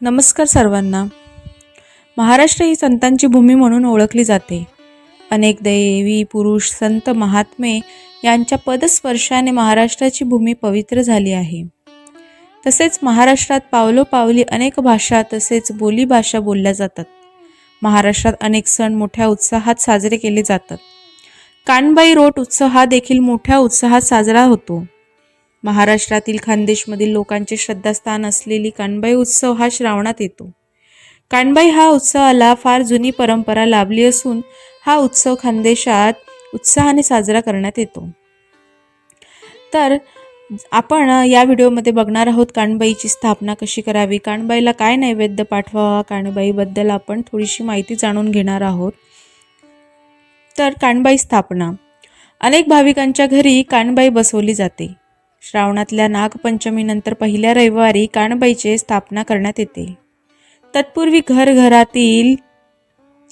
नमस्कार सर्वांना. महाराष्ट्र ही संतांची भूमी म्हणून ओळखली जाते. अनेक देवी पुरुष संत महात्मे यांच्या पदस्पर्शाने महाराष्ट्राची भूमी पवित्र झाली आहे. तसेच महाराष्ट्रात पावलोपावली अनेक भाषा तसेच बोलीभाषा बोलल्या जातात. महाराष्ट्रात अनेक सण मोठ्या उत्साहात साजरे केले जातात. कानबाई रोट उत्सव हा देखील मोठ्या उत्साहात साजरा होतो. महाराष्ट्रातील खानदेशमधील लोकांचे श्रद्धास्थान असलेली कानबाई उत्सव हा श्रावणात येतो. कानबाई हा उत्सवाला फार जुनी परंपरा लाभली असून हा उत्सव खानदेशात उत्साहाने साजरा करण्यात येतो. तर आपण या व्हिडिओमध्ये बघणार आहोत कानबाईची स्थापना कशी करावी कानबाईला काय नैवेद्य पाठवावा कानबाईबद्दल आपण थोडीशी माहिती जाणून घेणार आहोत. तर कानबाई स्थापना. अनेक भाविकांच्या घरी कानबाई बसवली जाते. श्रावणातल्या नागपंचमीनंतर पहिल्या रविवारी कानबाईचे स्थापना करण्यात येते. तत्पूर्वी घरघरातील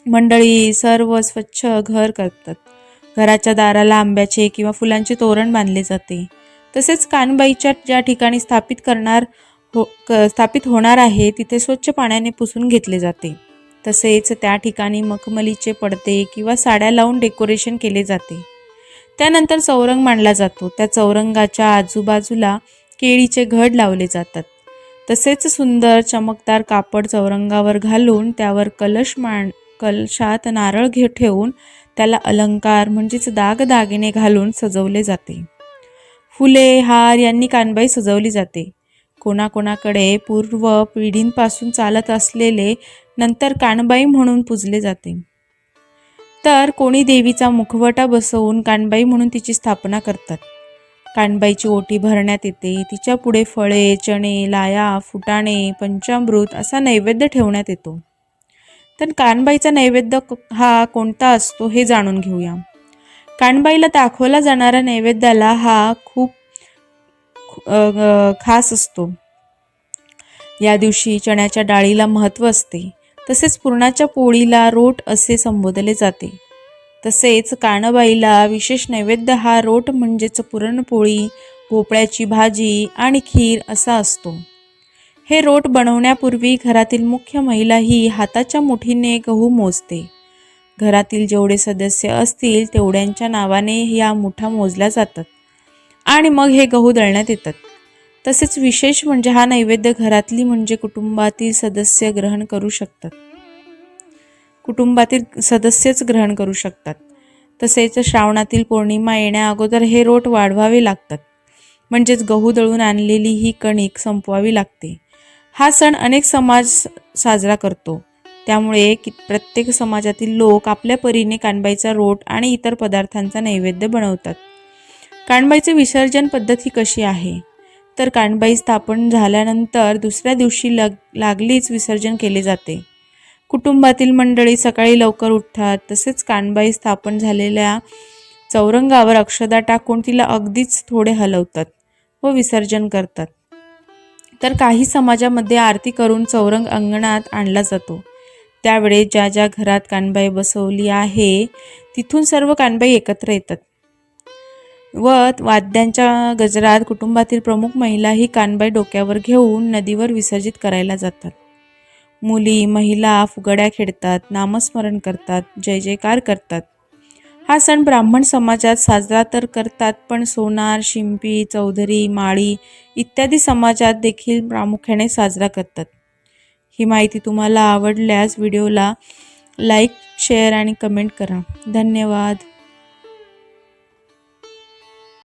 मंडळी सर्व स्वच्छ घर करतात. घराच्या दाराला आंब्याचे किंवा फुलांचे तोरण बांधले जाते. तसेच कानबाईच्या ज्या ठिकाणी स्थापित करणार हो क स्थापित होणार आहे तिथे स्वच्छ पाण्याने पुसून घेतले जाते. तसेच त्या ठिकाणी मखमलीचे पडदे किंवा साड्या लावून डेकोरेशन केले जाते. त्यानंतर चौरंग मांडला जातो. त्या चौरंगाच्या आजूबाजूला केळीचे घड लावले जातात. तसेच सुंदर चमकदार कापड चौरंगावर घालून त्यावर कलश मांड कलशात नारळ घे ठेवून त्याला अलंकार म्हणजेच दागदागिने घालून सजवले जाते. फुले हार यांनी कानबाई सजवली जाते. कोणाकोणाकडे पूर्व पिढींपासून चालत असलेले नंतर कानबाई म्हणून पूजले जाते. तर कोणी देवीचा मुखवटा बसवून कानबाई म्हणून तिची स्थापना करतात. कानबाईची ओटी भरण्यात येते. तिच्या पुढे फळे चणे लाया फुटाणे पंचामृत असा नैवेद्य ठेवण्यात येतो. तर कानबाईचा नैवेद्य क- हा कोणता असतो हे जाणून घेऊया. कानबाईला दाखवला जाणारा नैवेद्याला हा खूप खास असतो. या दिवशी चण्याच्या डाळीला महत्त्व असते. तसेच पुरणाच्या पोळीला रोट असे संबोधले जाते. तसेच कानबाईला विशेष नैवेद्य हा रोट म्हणजेच पुरणपोळी भोपळ्याची भाजी आणि खीर असा असतो. हे रोट बनवण्यापूर्वी घरातील मुख्य महिला ही हाताच्या मुठीने गहू मोजते. घरातील जेवढे सदस्य असतील तेवढ्यांच्या नावाने या मुठा मोजल्या जातात आणि मग हे गहू दळण्यात येतात. तसेच विशेष म्हणजे हा नैवेद्य घरातली म्हणजे कुटुंबातील सदस्य ग्रहण करू शकतात. कुटुंबातील सदस्यच ग्रहण करू शकतात. तसेच श्रावणातील पौर्णिमा येण्या अगोदर हे रोट वाढवावे लागतात. म्हणजेच गहू दळून आणलेली ही कणिक संपवावी लागते. हा सण अनेक समाज साजरा करतो. त्यामुळे प्रत्येक समाजातील लोक आपल्या परीने कानबाईचा रोट आणि इतर पदार्थांचा नैवेद्य बनवतात. कानबाईचे विसर्जन पद्धत ही कशी आहे? तर कानबाई स्थापन झाल्यानंतर दुसऱ्या दिवशी लग लागलीच विसर्जन केले जाते. कुटुंबातील मंडळी सकाळी लवकर उठतात. तसेच कानबाई स्थापन झालेल्या चौरंगावर अक्षदा टाकून तिला अगदीच थोडे हलवतात व विसर्जन करतात. तर काही समाजामध्ये आरती करून चौरंग अंगणात आणला जातो. त्यावेळेस ज्या ज्या घरात कानबाई बसवली आहे तिथून सर्व कानबाई एकत्र येतात. व वाद्यांच्या गजरात कुटुंबातील प्रमुख महिला ही कानबाई डोक्यावर घेऊन नदीवर विसर्जित करायला जातात. मुली महिला फुगड्या खेळतात नामस्मरण करतात जय जयकार करतात. हा सण ब्राह्मण समाजात साजरा तर करतात पण सोनार शिंपी चौधरी माळी इत्यादी समाजात देखील प्रामुख्याने साजरा करतात. ही माहिती तुम्हाला आवडल्यास व्हिडिओला लाईक शेअर आणि कमेंट करा. धन्यवाद.